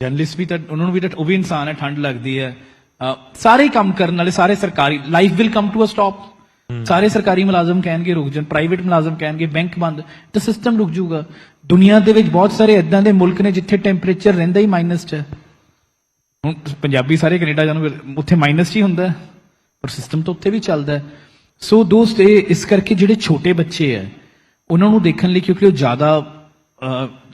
ਜਰਨਲਿਸਟ ਵੀ ਤਾਂ ਉਹਨਾਂ ਨੂੰ ਵੀ ਤਾਂ ਉਹ ਵੀ ਇਨਸਾਨ ਹੈ ਠੰਡ ਲੱਗਦੀ ਹੈ। ਸਾਰੇ ਕੰਮ ਕਰਨ ਵਾਲੇ ਸਾਰੇ ਸਰਕਾਰੀ life will come to a stop ਸਾਰੇ ਸਰਕਾਰੀ ਮੁਲਾਜ਼ਮ ਕਹਿਣਗੇ ਰੁਕ ਜਾਣ। ਪ੍ਰਾਈਵੇਟ ਮੁਲਾਜ਼ਮ ਕਹਿਣਗੇ ਬੈਂਕ ਬੰਦ ਤਾਂ ਸਿਸਟਮ ਰੁਕ ਜਾਊਗਾ। ਦੁਨੀਆ ਦੇ ਵਿੱਚ ਬਹੁਤ ਸਾਰੇ ਇਦਾਂ ਦੇ ਮੁਲਕ ਨੇ ਜਿੱਥੇ ਟੈਂਪਰੇਚਰ ਰਹਿੰਦਾ ਹੀ ਮਾਈਨਸ 'ਚ। ਹੁਣ ਪੰਜਾਬੀ ਸਾਰੇ ਕੈਨੇਡਾ ਜਾਣ ਉੱਥੇ ਮਾਈਨਸ ਹੀ ਹੁੰਦਾ। ਹੈ, ਪਰ ਸਿਸਟਮ ਤਾਂ ਉੱਥੇ ਵੀ ਚੱਲਦਾ ਹੈ। ਸੋ ਦੋਸਤ, ਇਹ ਇਸ ਕਰਕੇ ਜਿਹੜੇ ਛੋਟੇ ਬੱਚੇ ਹੈ, ਉਹਨਾਂ ਨੂੰ ਦੇਖਣ ਲਈ ਕਿਉਂਕਿ ਉਹ ਜ਼ਿਆਦਾ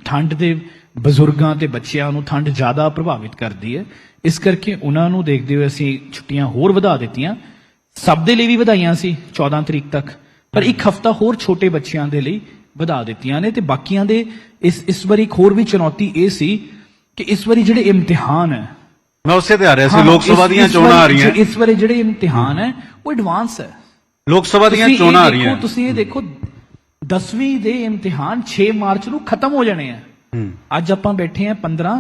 ਠੰਡ ਦੇ ਬਜ਼ੁਰਗਾਂ ਤੇ ਬੱਚਿਆਂ ਨੂੰ ਠੰਡ ਜ਼ਿਆਦਾ ਪ੍ਰਭਾਵਿਤ ਕਰਦੀ ਹੈ। ਇਸ ਕਰਕੇ ਉਹਨਾਂ ਨੂੰ ਦੇਖਦੇ ਹੋਏ ਅਸੀਂ ਛੁੱਟੀਆਂ ਹੋਰ ਵਧਾ ਦਿੱਤੀਆਂ। ਸਭ ਦੇ ਲਈ ਵੀ ਵਧਾਈਆਂ ਸੀ 14 ਤਰੀਕ ਤੱਕ। ਪਰ ਇੱਕ ਹਫਤਾ ਹੋਰ ਛੋਟੇ ਬੱਚਿਆਂ ਦੇ ਲਈ ਵਧਾ ਦਿੱਤੀਆਂ ਨੇ ਤੇ ਬਾਕੀਆਂ ਦੇ ਇਸ ਇਸ ਵਾਰੀ ਇੱਕ ਹੋਰ ਵੀ ਚੁਣੌਤੀ ਇਹ ਸੀ ਕਿ ਇਸ ਵਾਰੀ ਜਿਹੜੇ ਇਮਤਿਹਾਨ ਹੈ ਮੈਂ ਉਸੇ ਤੇ ਆ ਰਿਹਾ ਸੀ ਲੋਕ ਸਭਾ ਦੀਆਂ ਚੋਣਾਂ ਆ ਰਹੀਆਂ। ਇਸ ਵਾਰੇ ਜਿਹੜੇ ਇਮਤਿਹਾਨ ਹੈ ਉਹ ਐਡਵਾਂਸ ਹੈ। ਲੋਕ ਸਭਾ ਦੀਆਂ ਚੋਣਾਂ ਆ ਰਹੀਆਂ। ਤੁਸੀਂ ਇਹ ਦੇਖੋ 10ਵੀਂ ਦੇ ਇਮਤਿਹਾਨ 6 ਮਾਰਚ ਨੂੰ ਖਤਮ ਹੋ ਜਾਣੇ ਆ। ਅੱਜ ਆਪਾਂ ਬੈਠੇ ਆ 15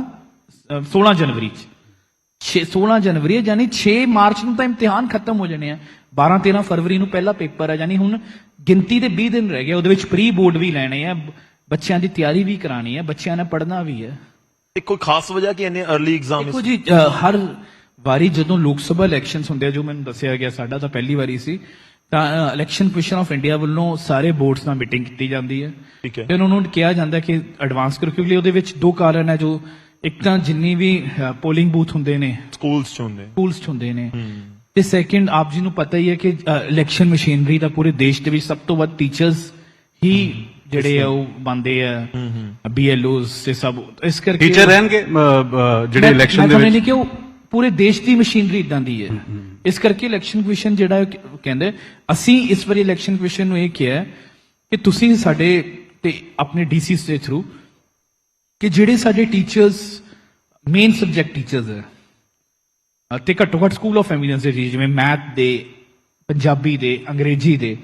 ਅ, 16 ਜਨਵਰੀ ਚ। 6 16 ਜਨਵਰੀ ਯਾਨੀ 6 ਮਾਰਚ ਨੂੰ ਤਾਂ ਇਮਤਿਹਾਨ ਖਤਮ ਹੋ ਜਾਣੇ ਆ। 12 13 ਫਰਵਰੀ ਨੂੰ ਪਹਿਲਾ ਪੇਪਰ ਹੈ ਯਾਨੀ ਹੁਣ ਗਿਣਤੀ ਦੇ 20 ਦਿਨ ਰਹਿ ਗਏ ਉਹਦੇ ਵਿੱਚ ਪ੍ਰੀ ਬੋਰਡ ਵੀ ਲੈਣੇ ਆ ਬੱਚਿਆਂ ਦੀ ਤਿਆਰੀ ਵੀ ਕਰਾਣੀ ਹੈ ਬੱਚਿਆਂ ਨੇ ਪੜ੍ਹਨਾ ਵੀ ਹੈ। ਇੱਕ ਕੋਈ ਖਾਸ ਵਜ੍ਹਾ ਕਿ ਇਹਨੇ अर्ਲੀ ਐਗਜ਼ਾਮ ਦੇਖੋ ਜੀ ਅ, ਹਰ ਵਾਰੀ ਜਦੋਂ ਲੋਕ ਸਭਾ ਇਲੈਕਸ਼ਨਸ ਹੁੰਦੇ ਆ ਜੋ ਮੈਨੂੰ ਦੱਸਿਆ ਗਿਆ ਸਾਡਾ ਤਾਂ ਪਹਿਲੀ ਵਾਰੀ ਸੀ ਤਾਂ ਇਲੈਕਸ਼ਨ ਕਮਿਸ਼ਨ ਆਫ ਇੰਡੀਆ ਵੱਲੋਂ ਸਾਰੇ ਬੋਰਡਸ ਨਾਲ ਮੀਟਿੰਗ ਕੀਤੀ ਜਾਂਦੀ ਹੈ। ਠੀਕ ਹੈ। ਤੇ ਉਹਨਾਂ ਨੂੰ ਕਿਹਾ ਜਾਂਦਾ ਕਿ ਐਡਵਾਂਸ ਕਰੋ ਕਿਉਂਕਿ ਉਹਦੇ ਵਿੱਚ ਦੋ ਕਾਰਨ ਹੈ ਜੋ ਇੱਕ ਤਾਂ ਜਿੰਨੀ ਵੀ ਪੋਲਿੰਗ ਬੂਥ ਹੁੰਦੇ ਨੇ ਸਕੂਲਸ ਚ ਹੁੰਦੇ। ਸਕੂਲਸ 'ਚ ਹੁੰਦੇ ਨੇ। ਤੇ ਸੈਕਿੰਡ ਆਪ ਜੀ ਨੂੰ ਪਤਾ ਹੀ ਹੈ ਕਿ ਇਲੈਕਸ਼ਨ ਮਸ਼ੀਨਰੀ ਦਾ ਪੂਰੇ ਦੇਸ਼ ਦੇ ਵਿੱਚ ਸਭ ਤੋਂ ਵੱਧ ਟੀਚਰਸ ਹੀ। ਜਿਹੜੇ ਆ ਉਹ ਬੰਦੇ ਆ ਬੀਐਲਓਸ ਤੇ ਸਭ ਇਸ ਕਰਕੇ ਟੀਚਰ ਰਹਿਣਗੇ ਜਿਹੜੇ ਮੈਂ- ਇਲੈਕਸ਼ਨ ਮੈਂ ਦੇ ਵਿੱਚ ਕਿ ਉਹ ਪੂਰੇ ਦੇਸ਼ ਦੀ ਮਸ਼ੀਨਰੀ ਇਦਾਂ ਦੀ ਹੈ। ਇਸ ਕਰਕੇ ਇਲੈਕਸ਼ਨ ਕਮਿਸ਼ਨ ਜਿਹੜਾ ਕਹਿੰਦੇ ਅਸੀਂ ਇਸ ਵਾਰੀ ਇਲੈਕਸ਼ਨ ਕਮਿਸ਼ਨ ਨੂੰ ਇਹ ਕਿਹਾ ਕਿ ਤੁਸੀਂ ਸਾਡੇ ਤੇ ਆਪਣੇ ਡੀਸੀਸ ਦੇ ਥਰੂ ਕਿ ਜਿਹੜੇ ਸਾਡੇ ਟੀਚਰਸ ਮੇਨ ਸਬਜੈਕਟ ਟੀਚਰਸ ਹੈ ਤੇ ਘੱਟੋ ਘੱਟ ਸਕੂਲ ਆਫ ਐਮੀਨੈਂਸ ਦੇ ਜਿਵੇਂ ਮੈਥ ਦੇ ਪੰਜਾਬੀ ਦੇ ਅੰਗਰੇਜ਼ੀ ਦੇ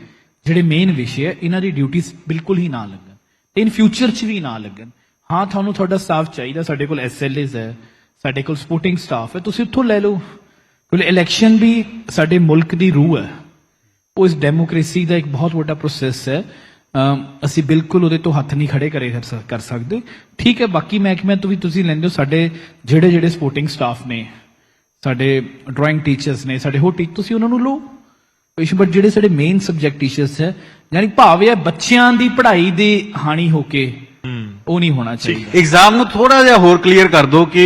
ਜਿਹੜੇ ਮੇਨ ਵਿਸ਼ੇ ਹੈ ਇਹਨਾਂ ਦੀ ਡਿਊਟੀਆਂ ਬਿਲਕੁਲ ਹੀ ਨਾ ਲੱਗਣ ਤੇ ਇਨ ਫਿਊਚਰ 'ਚ ਵੀ ਨਾ ਲੱਗਣ। ਹਾਂ, ਤੁਹਾਨੂੰ ਤੁਹਾਡਾ ਸਟਾਫ ਚਾਹੀਦਾ, ਸਾਡੇ ਕੋਲ ਐਸਐਲਏਸ ਹੈ, ਸਾਡੇ ਕੋਲ ਸਪੋਰਟਿੰਗ ਸਟਾਫ ਹੈ, ਤੁਸੀਂ ਉੱਥੋਂ ਲੈ ਲਓ। ਕਿਉਂਕਿ ਇਲੈਕਸ਼ਨ ਵੀ ਸਾਡੇ ਮੁਲਕ ਦੀ ਰੂਹ ਹੈ। ਉਹ ਇਸ ਡੈਮੋਕ੍ਰੇਸੀ ਦਾ ਇੱਕ ਬਹੁਤ ਵੱਡਾ ਪ੍ਰੋਸੈਸ ਹੈ। ਅਸੀਂ ਬਿਲਕੁਲ ਉਹਦੇ ਤੋਂ ਹੱਥ ਨਹੀਂ ਖੜੇ ਕਰੇ ਕਰ ਸਕਦੇ। ਠੀਕ ਹੈ, ਬਾਕੀ ਮਹਿਕਮਿਆਂ ਤੋਂ ਵੀ ਤੁਸੀਂ ਲੈਂਦੇ ਹੋ, ਸਾਡੇ ਜਿਹੜੇ ਜਿਹੜੇ ਸਪੋਰਟਿੰਗ ਸਟਾਫ ਨੇ, ਸਾਡੇ ਡਰਾਇੰਗ ਟੀਚਰਸ ਨੇ, ਸਾਡੇ ਹੋਰ ਟੀ ਤੁਸੀਂ ਉਹਨਾਂ ਨੂੰ ਲਓ। ਇਸ ਬਟ ਜਿਹੜੇ ਸਾਡੇ ਮੇਨ ਸਬਜੈਕਟ ਟੀਚਰਸ ਹੈ ਯਾਨੀ ਭਾਵ ਇਹ ਬੱਚਿਆਂ ਦੀ ਪੜ੍ਹਾਈ ਦੀ ਹਾਨੀ ਹੋ ਕੇ ਉਹ ਨਹੀਂ ਹੋਣਾ ਚਾਹੀਦਾ। ਐਗਜ਼ਾਮ ਨੂੰ ਥੋੜਾ ਜਿਹਾ ਹੋਰ ਕਲੀਅਰ ਕਰ ਦਿਓ ਕਿ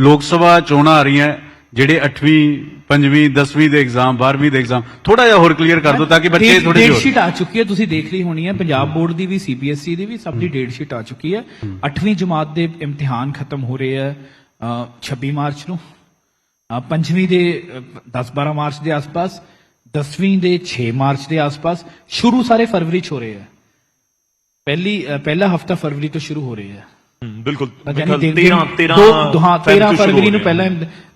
ਲੋਕ ਸਭਾ ਚੋਣਾਂ ਆ ਰਹੀਆਂ ਜਿਹੜੇ 8ਵੀਂ 5ਵੀਂ 10ਵੀਂ ਦੇ ਐਗਜ਼ਾਮ 12ਵੀਂ ਦੇ ਐਗਜ਼ਾਮ ਥੋੜਾ ਜਿਹਾ ਹੋਰ ਕਲੀਅਰ ਕਰ ਦਿਓ ਤਾਂ ਕਿ ਬੱਚੇ ਡੇਟ- ਥੋੜੇ ਡੇਟ ਜਿਹੇ ਸ਼ੀਟ ਆ ਚੁੱਕੀ ਹੈ ਤੁਸੀਂ ਦੇਖ ਲਈ ਹੋਣੀ ਹੈ ਪੰਜਾਬ ਬੋਰਡ ਦੀ ਵੀ ਸੀਬੀਐਸਈ ਦੀ ਵੀ ਸਭ ਦੀ ਡੇਟ ਸ਼ੀਟ ਆ ਚੁੱਕੀ ਹੈ। 8ਵੀਂ ਜਮਾਤ ਦੇ ਇਮਤਿਹਾਨ ਖਤਮ ਹੋ ਰਹੇ ਆ ਅ, 26 ਮਾਰਚ ਨੂੰ ਅ, ਪੰਜਵੀਂ ਦੇ 10-12 ਮਾਰਚ ਦੇ ਆਸ-ਪਾਸ 10ਵੀਂ ਦੇ 6 ਮਾਰਚ ਦੇ ਆਸ-ਪਾਸ ਸ਼ੁਰੂ ਸਾਰੇ ਫਰਵਰੀ ਚ ਹੋ ਰਹੇ ਆ। ਪਹਿਲੀ ਪਹਿਲਾ ਹਫਤਾ ਫਰਵਰੀ ਤੋਂ ਸ਼ੁਰੂ ਹੋ ਰਿਹਾ ਹੈ ਬਿਲਕੁਲ ਯਾਨੀ ਦਿਨ- 13 ਦਿਨ- 13 ਦੋ- ਹਾਂ, ਫੈਬ 13 ਤੋਂ ਸ਼ੁਰੂ ਫਰਵਰੀ ਹੋ ਨੂੰ ਪਹਿਲਾਂ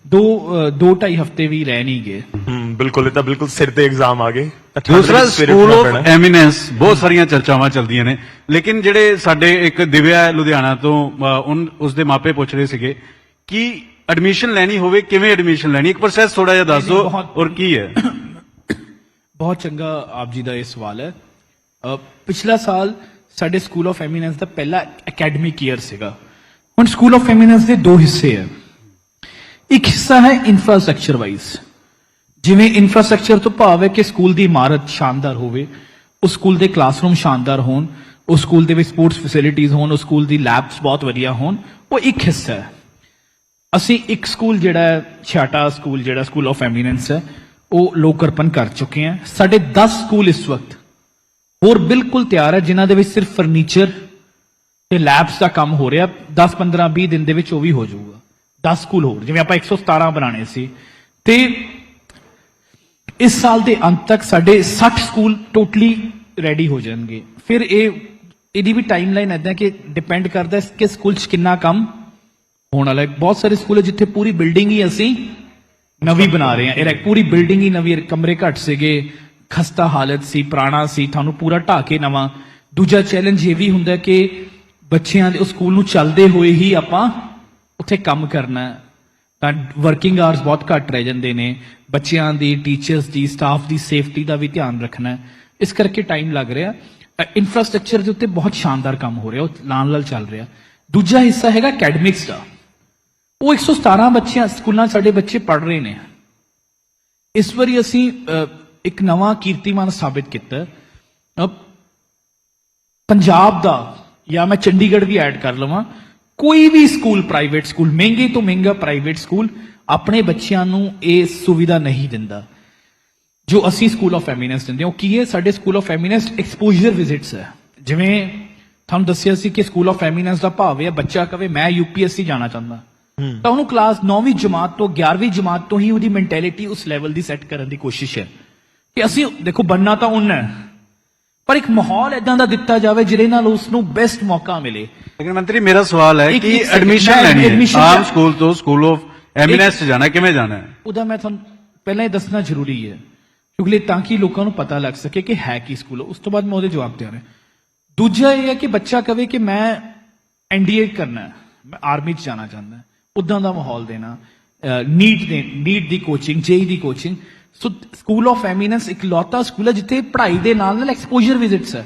ਦੋ ਦੋ ਢਾਈ ਹਫ਼ਤੇ ਵੀ ਰਹਿ ਨਹੀਂ ਗਏ। ਬਿਲਕੁਲ ਇਹ ਤਾਂ ਬਿਲਕੁਲ ਸਿਰ ਤੇ ਐਗਜ਼ਾਮ ਆ ਗਏ। ਦੂਸਰਾ ਸਕੂਲ ਆਫ। ਐਮੀਨੈਂਸ ਬਹੁਤ ਸਾਰੀਆਂ ਚਰਚਾਵਾਂ ਚੱਲਦੀਆਂ ਨੇ। ਲੇਕਿਨ ਜਿਹੜੇ ਸਾਡੇ ਇੱਕ ਦਿਵਿਆ ਹੈ ਲੁਧਿਆਣਾ ਤੋਂ ਉਸ ਦੇ ਮਾਪੇ ਪੁੱਛ ਰਹੇ ਸੀਗੇ ਕਿ ਐਡਮਿਸ਼ਨ ਲੈਣੀ ਹੋਵੇ ਕਿਵੇਂ ਐਡਮਿਸ਼ਨ ਲੈਣੀ? ਇੱਕ ਪ੍ਰੋਸੈਸ ਥੋੜਾ ਜਿਹਾ ਦੱਸ ਦਿਓ ਔਰ ਕੀ ਹੈ? ਬਹੁਤ ਚੰਗਾ ਆਪ ਜੀ ਦਾ ਇਹ ਸਵਾਲ ਹੈ। ਪਿਛਲਾ ਸਾਲ ਸਾਡੇ ਸਕੂਲ ਆਫ ਐਮੀਨੈਂਸ ਦਾ ਪਹਿਲਾ ਅਕੈਡਮਿਕ ਈਅਰ ਸੀਗਾ। ਹੁਣ ਸਕੂਲ ਆਫ ਐਮੀਨੈਂਸ ਦੇ ਦੋ ਹਿੱਸੇ ਹੈ। ਇੱਕ ਹਿੱਸਾ ਹੈ ਇਨਫਰਾਸਟ੍ਰਕਚਰ ਵਾਈਜ਼ ਜਿਵੇਂ ਇਨਫਰਾਸਟ੍ਰਕਚਰ ਤੋਂ ਭਾਵ ਹੈ ਕਿ ਸਕੂਲ ਦੀ ਇਮਾਰਤ ਸ਼ਾਨਦਾਰ ਹੋਵੇ, ਉਸ ਸਕੂਲ ਦੇ ਕਲਾਸਰੂਮ ਸ਼ਾਨਦਾਰ ਹੋਣ, ਉਸ ਸਕੂਲ ਦੇ ਵਿੱਚ ਸਪੋਰਟਸ ਫੈਸਿਲਿਟੀਆਂ ਹੋਣ, ਉਸ ਸਕੂਲ ਦੀ ਲੈਬਸ ਬਹੁਤ ਵਧੀਆ ਹੋਣ, ਉਹ ਇੱਕ ਹਿੱਸਾ ਹੈ। ਅਸੀਂ ਇੱਕ ਸਕੂਲ ਜਿਹੜਾ ਹੈ ਛਾਟਾ ਸਕੂਲ ਜਿਹੜਾ ਸਕੂਲ ਆਫ ਐਮੀਨੈਂਸ ਹੈ ਉਹ ਲੋਕਰਪਨ ਕਰ ਚੁੱਕੇ ਹਾਂ ਸਾਡੇ 10 ਸਕੂਲ ਇਸ ਵਕਤ ਹੋਰ ਬਿਲਕੁਲ ਤਿਆਰ ਹੈ ਜਿਨ੍ਹਾਂ ਦੇ ਵਿੱਚ ਸਿਰਫ ਫਰਨੀਚਰ ਤੇ ਲੈਬਸ ਦਾ ਕੰਮ ਹੋ ਰਿਹਾ। 10 15 20 ਦਿਨ ਦੇ ਵਿੱਚ ਉਹ ਵੀ ਹੋ ਜਾਊਗਾ। 10 ਸਕੂਲ ਹੋਰ, ਜਿਵੇਂ ਆਪਾਂ 117 ਬਣਾਣੇ ਸੀ। ਤੇ ਇਸ ਸਾਲ ਦੇ ਅੰਤ ਤੱਕ ਸਾਡੇ 60 ਸਕੂਲ ਟੋਟਲੀ ਰੈਡੀ ਹੋ ਜਾਣਗੇ। ਫਿਰ ਇਹ, ਇਹਦੀ ਵੀ ਟਾਈਮਲਾਈਨ ਐਦਾਂ ਕਿ ਡਿਪੈਂਡ ਕਰਦਾ ਕਿ ਸਕੂਲ 'ਚ ਕਿੰਨਾ ਕੰਮ ਹੋਣ ਵਾਲਾ ਹੈ। ਬਹੁਤ ਸਾਰੇ ਸਕੂਲ ਜਿੱਥੇ ਪੂਰੀ ਬਿਲਡਿੰਗ ਹੀ ਅਸੀਂ ਨਵੀਂ ਬਣਾ ਰਹੇ ਹਾਂ। ਇਹ like ਪੂਰੀ ਬਿਲਡਿੰਗ ਹੀ ਨਵੀਂ, ਕਮਰੇ ਘੱਟ ਸੀਗੇ, ਖਸਤਾ ਹਾਲਤ ਸੀ, ਪੁਰਾਣਾ ਸੀ, ਤੁਹਾਨੂੰ ਪੂਰਾ ਢਾ ਕੇ ਨਵਾਂ। ਦੂਜਾ ਚੈਲੰਜ ਇਹ ਵੀ ਹੁੰਦਾ ਕਿ ਬੱਚਿਆਂ ਦੇ ਉਸ ਸਕੂਲ ਨੂੰ ਚੱਲਦੇ ਹੋਏ ਹੀ ਆਪਾਂ ਉੱਥੇ ਕੰਮ ਕਰਨਾ ਤਾਂ ਵਰਕਿੰਗ ਆਵਰਸ ਬਹੁਤ ਘੱਟ ਰਹਿ ਜਾਂਦੇ ਨੇ। ਬੱਚਿਆਂ ਦੀ ਟੀਚਰਸ ਦੀ ਸਟਾਫ ਦੀ ਸੇਫਟੀ ਦਾ ਵੀ ਧਿਆਨ ਰੱਖਣਾ ਇਸ ਕਰਕੇ ਟਾਈਮ ਲੱਗ ਰਿਹਾ। ਇਨਫਰਾਸਟ੍ਰਕਚਰ ਦੇ ਉੱਤੇ ਬਹੁਤ ਸ਼ਾਨਦਾਰ ਕੰਮ ਹੋ ਰਿਹਾ, ਉਹ ਨਾਲ ਨਾਲ ਚੱਲ ਰਿਹਾ। ਦੂਜਾ ਹਿੱਸਾ ਹੈਗਾ ਅਕੈਡਮਿਕਸ ਦਾ। ਉਹ 117 ਬੱਚਿਆਂ ਸਕੂਲਾਂ ਸਾਡੇ ਬੱਚੇ ਪੜ ਰਹੇ ਨੇ। ਇਸ ਵਾਰੀ ਅਸੀਂ ਇੱਕ ਨਵਾਂ ਕੀਰਤੀਮਾਨ ਸਾਬਿਤ ਕੀਤਾ। ਪੰਜਾਬ ਦਾ, ਜਾਂ ਮੈਂ ਚੰਡੀਗੜ੍ਹ ਵੀ ਐਡ ਕਰ ਲਵਾਂ। ਕੋਈ ਵੀ ਸਕੂਲ, ਪ੍ਰਾਈਵੇਟ ਸਕੂਲ, ਮਹਿੰਗੇ ਤੋਂ ਮਹਿੰਗਾ ਪ੍ਰਾਈਵੇਟ ਸਕੂਲ, ਆਪਣੇ ਬੱਚਿਆਂ ਨੂੰ ਇਹ ਸੁਵਿਧਾ ਨਹੀਂ ਦਿੰਦਾ। ਜੋ ਅਸੀਂ ਸਕੂਲ ਆਫ ਐਮੀਨੈਂਸ ਦਿੰਦੇ ਹਾਂ ਕੀ ਹੈ? ਸਾਡੇ school of eminence exposure visits ਹੈ। ਜਿਵੇਂ ਤੁਹਾਨੂੰ ਦੱਸਿਆ ਸੀ ਕਿ ਸਕੂਲ ਆਫ ਐਮੀਨੈਂਸ ਦਾ ਭਾਵ ਹੈ, ਬੱਚਾ ਕਵੇ, ਮੈਂ ਯੂਪੀਐਸਸੀ ਜਾਣਾ ਚਾਹੁੰਦਾ। ਤਾਂ ਉਹਨੂੰ ਕਲਾਸ 9ਵੀਂ ਜਮਾਤ ਤੋਂ 11ਵੀਂ ਜਮਾਤ ਤੋਂ ਹੀ ਉਹਦੀ ਮੈਂਟੈਲਿਟੀ ਉਸ ਲੈਵਲ ਦੀ ਸੈੱਟ ਕਰਨ ਦੀ ਕੋਸ਼ਿਸ਼ ਹੈ। ਕਿ ਅਸੀਂ ਦੇਖੋ ਬੰਨਾ ਤਾਂ ਉਹਨਾਂ ਹੈ ਪਰ ਇੱਕ ਮਾਹੌਲ ਇਦਾਂ ਦਾ ਦਿੱਤਾ ਜਾਵੇ ਜਿਹਦੇ ਨਾਲ ਉਸ ਨੂੰ ਬੈਸਟ ਮੌਕਾ ਮਿਲੇ। ਲੇਕਿਨ ਮੰਤਰੀ ਮੇਰਾ ਸਵਾਲ ਹੈ ਕਿ ਐਡਮਿਸ਼ਨ ਮੈਂ ਲੈਣੀ ਹੈ? ਆਮ ਸਕੂਲ ਤੋਂ ਸਕੂਲ ਆਫ ਐਮੀਨੈਂਸ ਜਾਣਾ ਕਿਵੇਂ ਜਾਣਾ ਹੈ? ਉਹਦਾ ਮੈਂ ਤੁਹਾਨੂੰ ਪਹਿਲਾਂ ਇਹ ਦੱਸਣਾ ਜ਼ਰੂਰੀ ਹੈ ਕਿਉਂਕਿ ਤਾਂ ਕਿ ਲੋਕਾਂ ਨੂੰ ਪਤਾ ਲੱਗ ਸਕੇ ਕਿ ਹੈ ਕੀ ਸਕੂਲ ਉਸ ਤੋਂ ਬਾਅਦ ਮੈਂ ਉਹਦੇ ਜਵਾਬ ਦੇ ਰਿਹਾ। ਦੂਜਾ ਇਹ ਹੈ ਕਿ ਬੱਚਾ ਕਵੇ ਕਿ ਮੈਂ ਐਨਡੀਏ ਕਰਨਾ ਹੈ ਮੈਂ ਆਰਮੀ 'ਚ ਜਾਣਾ ਚਾਹੁੰਦਾ ਹਾਂ। ਉਦਾਂ ਦਾ ਮਾਹੌਲ ਦੇਣਾ ਨੀਟ ਦੇ ਨੀਟ ਦੀ coaching JEE the coaching so school of eminence ਇਕਲੌਤਾ ਸਕੂਲ ਹੈ ਜਿੱਥੇ ਪੜ੍ਹਾਈ ਦੇ ਨਾਲ ਨਾਲ ਐਕਸਪੋਜ਼ਰ ਵਿਜ਼ਿਟਸ ਹੈ।